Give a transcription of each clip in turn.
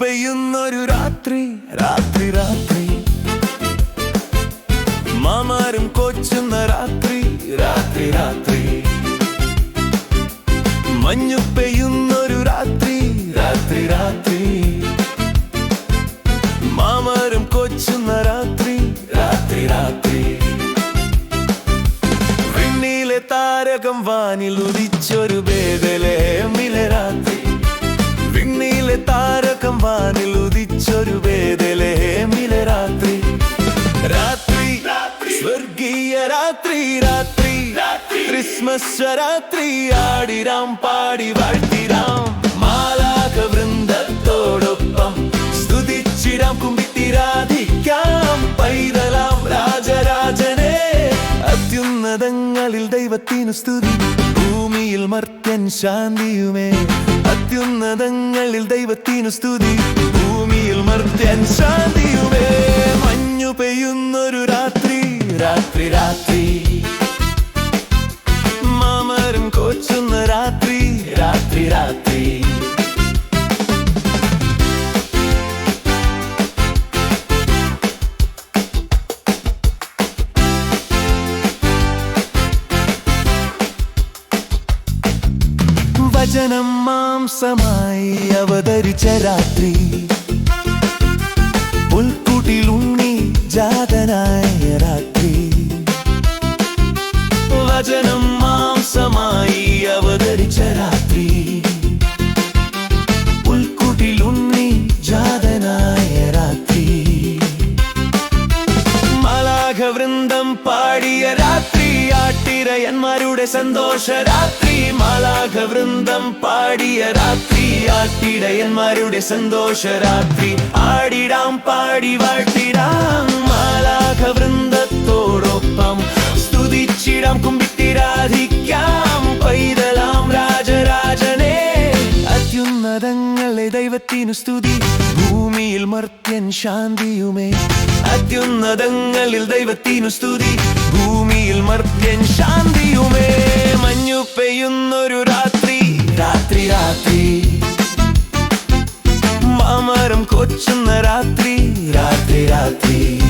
പെയ്യുന്നൊരു രാത്രി രാത്രി രാത്രി. മാമാരും കൊച്ചുന്ന രാത്രി രാത്രി രാത്രി. മഞ്ഞു പെയ്യുന്നൊരു രാത്രി രാത്രി രാത്രി. മാമാരും കൊച്ചുന്ന രാത്രി രാത്രി രാത്രി. പിന്നിലെ താരകം വാനിൽ ഉദിച്ചൊരു ഭേദലേമിലെ രാത്രി പിന്നിലെ താരകം വാനിൽ ഉദിച്ചൊരു ബേദലേമിലെ രാത്രി. രാത്രി സ്വർഗീയ രാത്രി രാത്രി. ക്രിസ്മസ് രാത്രി ആടിരാം പാടി വാഴ്ത്തിരാം. മാലാക വൃന്ദത്തോടൊപ്പം സ്തുതിച്ചിരാം കുമ്പിത്തിരാധിക്കാം. പൈതലാം രാജരാജനെ അത്യുന്നതങ്ങളിൽ ദൈവത്തിനു സ്തുതി. ഭൂമിയിൽ മർത്യൻ ശാന്തിയുമേ. അത്യുന്നതങ്ങളിൽ ദൈവത്തിനു സ്തുതി. ഭൂമിയിൽ മർത്യൻ വചനം മാംസമായി അവതരിച്ച രാത്രി. ആട്ടിരയന്മാരുടെ സന്തോഷ രാത്രി മാലാഘ വൃന്ദം പാടിയ രാത്രി ആട്ടിടയന്മാരുടെ സന്തോഷ രാത്രി ആടിടാം പാടി വാട്ടിടാം മാലാഘ വൃന്ദത്തോടൊപ്പം സ്തുതിച്ചിടാം കുമ്പിട്ടിരാധിക്കാം പൈതലാം രാജരാജനെ. അത്യുന്നതങ്ങളെ ദൈവത്തിനു സ്തുതി ഭൂമിയിൽ മർത്യൻ ശാന്തിയുമേ. അത്യുന്നതങ്ങളിൽ ദൈവത്തിനു സ്തുതി ഭൂമിയിൽ മർത്യൻ ശാന്തിയുമേ. മഞ്ഞു പെയ്യുന്നൊരു രാത്രി. രാത്രി രാത്രി. മാമരം കൊച്ചുന്ന രാത്രി. രാത്രി രാത്രി.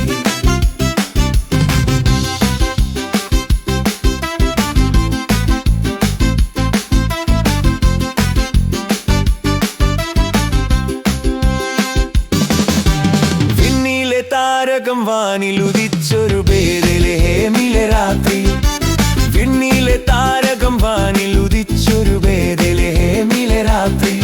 ിലുദിച്ചൊരു താരകം വാനിൽ താരകം വാനിൽ ഉദിച്ചൊരു ഹേമിലെ രാത്രി.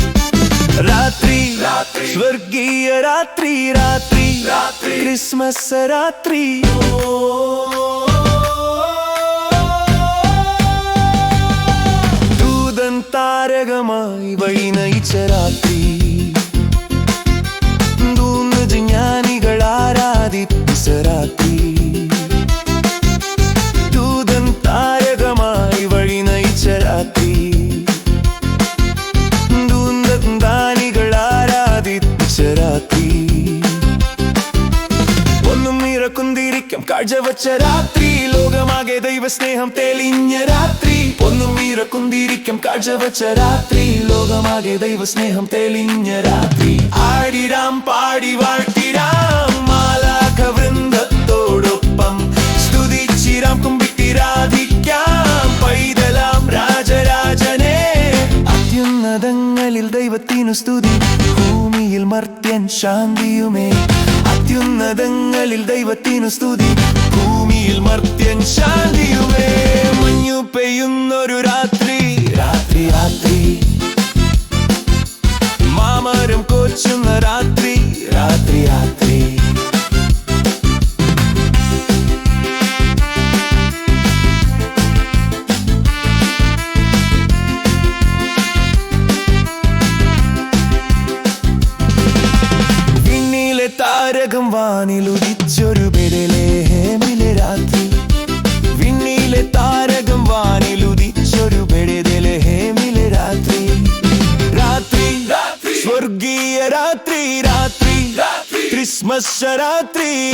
രാത്രി സ്വർഗീയ രാത്രി രാത്രി. ക്രിസ്മസ് രാത്രി. ദൂതൻ കാഴ്ചവച്ച രാത്രി ലോകമാകെ ദൈവസ്നേഹം തെളിഞ്ഞ രാത്രി. ഒന്നും ഇറക്കുന്തിരിക്കും കാഴ്ചവച്ച രാത്രി ലോകമാകെ ദൈവസ്നേഹം തെളിഞ്ഞ രാത്രി. ആടിരാം പാടി വാഴ്ത്തിരാം അത്യുന്നതങ്ങളിൽ ദൈവത്തിനു സ്തുതി. ഭൂമിയിൽ മർത്യൻ ശാന്തിയുമേ. അത്യുന്നതങ്ങളിൽ ദൈവത്തിനു സ്തുതി. ഭൂമിയിൽ മർത്യൻ ശാന്തിയുമേ. താരകം വാനിൽ ഉദിച്ചൊരു ബെരലേ ഹേമിലെ രാത്രി. വിണ്ണിലെ താരകം വാനിൽ ഉദിച്ചൊരു ബെരലേ ഹേമിലെ രാത്രി. രാത്രി സ്വർഗീയ രാത്രി രാത്രി. ക്രിസ്മസ് രാത്രി.